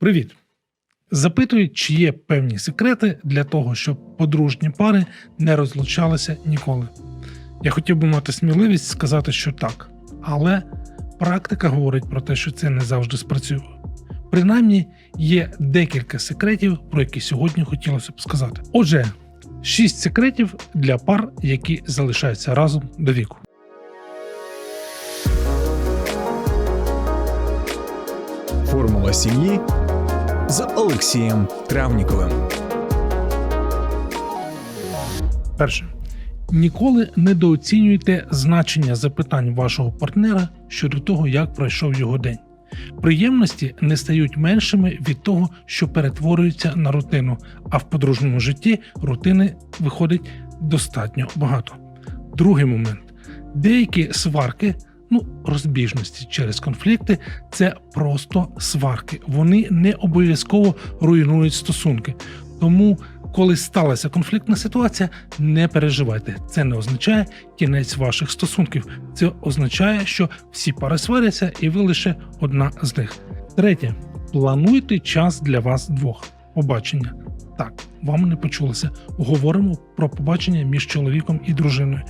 Привіт! Запитують, чи є певні секрети для того, щоб подружні пари не розлучалися ніколи. Я хотів би мати сміливість сказати, що так, але практика говорить про те, що це не завжди спрацює. Принаймні, є декілька секретів, про які сьогодні хотілося б сказати. Отже, шість секретів для пар, які залишаються разом до віку. Формула сім'ї з Олексієм Травніковим. Перше. Ніколи недооцінюйте значення запитань вашого партнера щодо того, як пройшов його день. Приємності не стають меншими від того, що перетворюються на рутину, а в подружньому житті рутини виходить достатньо багато. Другий момент: деякі сварки, ну розбіжності через конфлікти, це просто сварки. Вони не обов'язково руйнують стосунки. Тому коли сталася конфліктна ситуація, не переживайте. Це не означає кінець ваших стосунків. Це означає, що всі пари сваряться, і ви лише одна з них. Третє. Плануйте час для вас двох. Побачення. Так, вам не почулося. Говоримо про побачення між чоловіком і дружиною.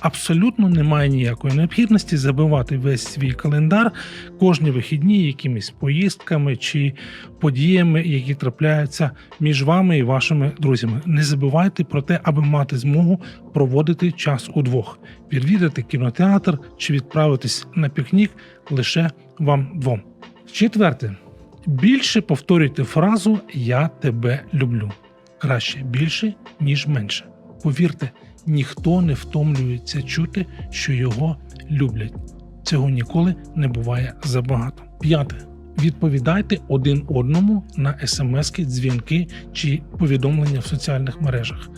Абсолютно немає ніякої необхідності забивати весь свій календар кожні вихідні якимись поїздками чи подіями, які трапляються між вами і вашими друзями. Не забувайте про те, аби мати змогу проводити час удвох, відвідати кінотеатр чи відправитись на пікнік лише вам двом. Четверте. Більше повторюйте фразу Я тебе люблю. Краще більше, ніж менше. Повірте, ніхто не втомлюється чути, що його люблять. Цього ніколи не буває забагато. П'яте. Відповідайте один одному на смски, дзвінки чи повідомлення в соціальних мережах.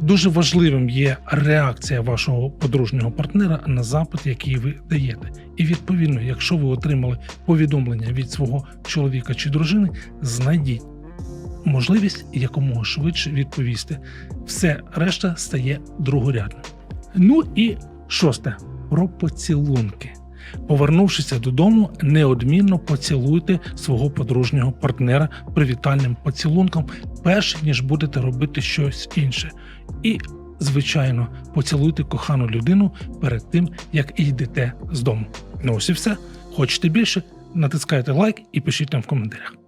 Дуже важливим є реакція вашого подружнього партнера на запит, який ви даєте. І відповідно, якщо ви отримали повідомлення від свого чоловіка чи дружини, знайдіть можливість якомога швидше відповісти. Все решта стає другорядним. Ну і шосте про поцілунки. Повернувшися додому, неодмінно поцілуйте свого подружнього партнера привітальним поцілунком, перш ніж будете робити щось інше. І, звичайно, поцілуйте кохану людину перед тим, як йдете з дому. Ну ось і все. Хочете більше? Натискайте лайк і пишіть нам в коментарях.